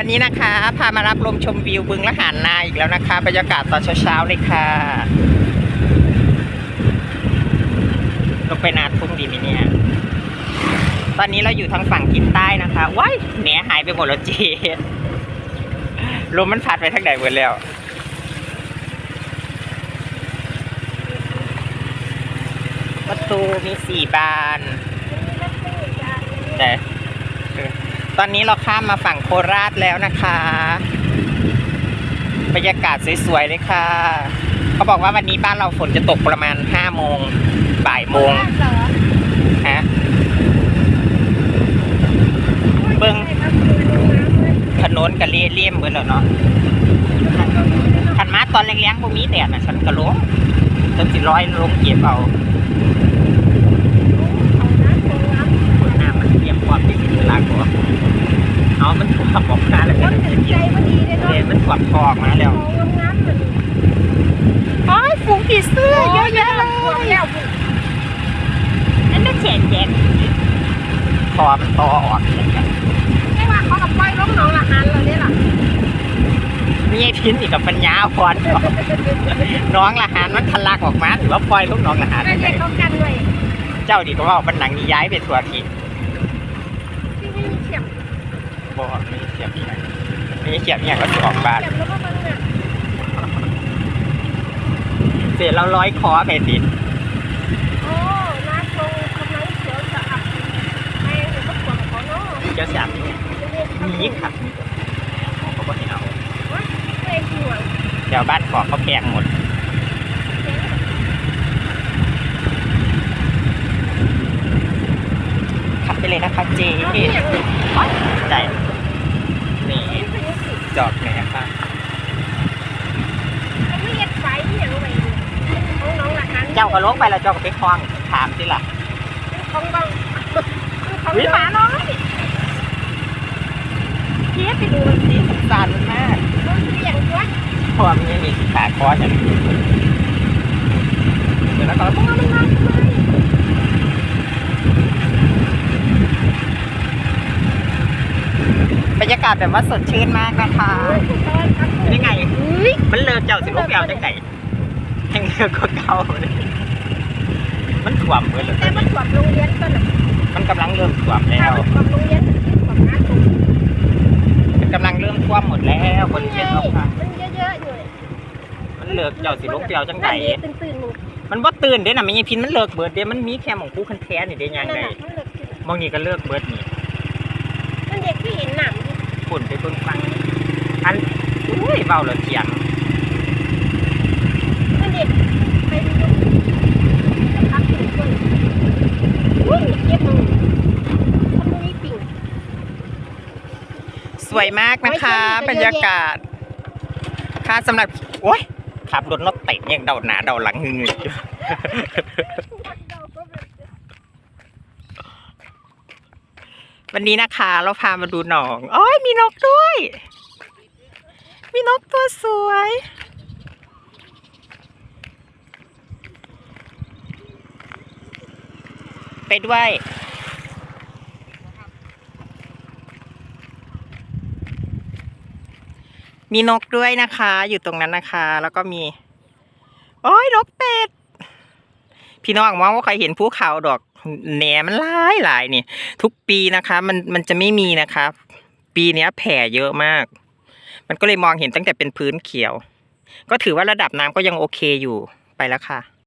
วันนี้นะคะ พามารับลมชมวิวบึงละหานนาอีกแล้วนะคะ บรรยากาศตอนเช้าๆเลยค่ะลงไปนาทุ่งดีไหมเนี่ย ตอนนี้เราอยู่ทางฝั่งทิศใต้นะคะ ว้ายแหนหายไปหมดแล้วเจลมมันพัดไปทางไหนหมดแล้วประตูมีสี่บานแต่ ตอนนี้เราข้ามมาฝั่งโคราชแล้วนะคะ บรรยากาศสวยๆเลยค่ะ เขาบอกว่าวันนี้บ้านเราฝนจะตกประมาณห้าโมงบ่ายโมงฮะเบิ่งถนนกะเลี่ยเลี่ยมเบิดแล้วเนาะขันมาตอนแรงๆพวกนี้แดดนะฉันก็ลงจนสิร้อยลงเก็บเอาคนหน้ามันเตรียมความเป็นเวลาก่อนเอามันถูกขับออกมาแล้วก็จะเก็บ เดี๋ยวมันกวาดคอออกมาแล้วโอ้ยฝูงผีเสื้อเยอะแยะเลยนั่นไม่เฉียนแยกคอมันตอออกมีไอ้พินอีกกับปัญญาพรน้องละหานมันทะลักออกมาถือว่าปล่อยลูกน้องละหานไปเลยเจ้าดีก็ว่ามันหนังนี้ย้ายไปทัวร์ทีบอกไม่เสียบที่ไหนไม่เสียบเนี่ยก็จะออกบ้านเสร็จแล้วร้อยคอไปติดเจ้าสามเนี่ยมีครับเขาก็ให้เอาเดี๋ยวบ้านขอเขาแพงหมดขับไปเลยนะคะเจ๊ใจนี่ จอดไหนคะเจ้าก็ลงไปแล้วเจ้าก็ไปคล้องถามสิล่ะวิหมาน้อยเจ๊ไปดูมันสิสงสารมันมากเพราะว่ามันยังมีขาคอฉันเดี๋ยวแล้วก็ต้องเอามันมาบรรยากาศแบบว่าสดชื่นมากนะคะเป็นยังไง มันเลิกเจ้าสิลูกเดียวจังไหนแห่งเลิกก็เก่าเลยมันถ่วมเลยเหรอแต่มันขวบโรงเรียนก็หนักมันกำลังเริ่มถ่วมแล้ถ้าวมันขวบโรงเรียนขวบน้าตรงมันกำลังเริ่มท่วมหมดแล้วบมันริเวไงณรอบข้างมันเยอะๆอยู่มันเลิกเจ้าสิลูกเดียวจังไหนตื่นตื่นๆหนูมันบ่ตื่นเด้น่ะมันยังพินมันเลิกเบิดเด้มันมีแค่หมองคู่คันแท้นี่เด้ยังนั่นไงน่ะมันเลิกขึ้นมองนี่ก็เลิกเบิดนี่ มันเด็กที่เห็นห ฝุ่นไปเบิ่งฟังอันอุ้ยเบาแล้วเถียงเด็กไปดูพักถึงคนอุ้ยเก็บมือสวยมากนะคะ บรรยากาศ ค่ะสำหรับโอ้ยขับรถรถเตะยังเดาหนาเดาหลังงึงๆอยู่ วันนี้นะคะเราพามาดูหนองอ้ยมีนกด้วย มีนกตัวสวย ไปด้วยมีนกด้วยนะคะ อยู่ตรงนั้นนะคะ แล้วก็มี โอ้ยนกเป็ด พี่น้องมองว่าใครเห็นภูเขาดอก แหนมันหลายหลายนี่ ทุกปีนะคะ มันมันจะไม่มีนะคะ ปีเนี้ยแผ่เยอะมาก มันก็เลยมองเห็นตั้งแต่เป็นพื้นเขียว ก็ถือว่าระดับน้ำก็ยังโอเคอยู่ไปแล้วค่ะ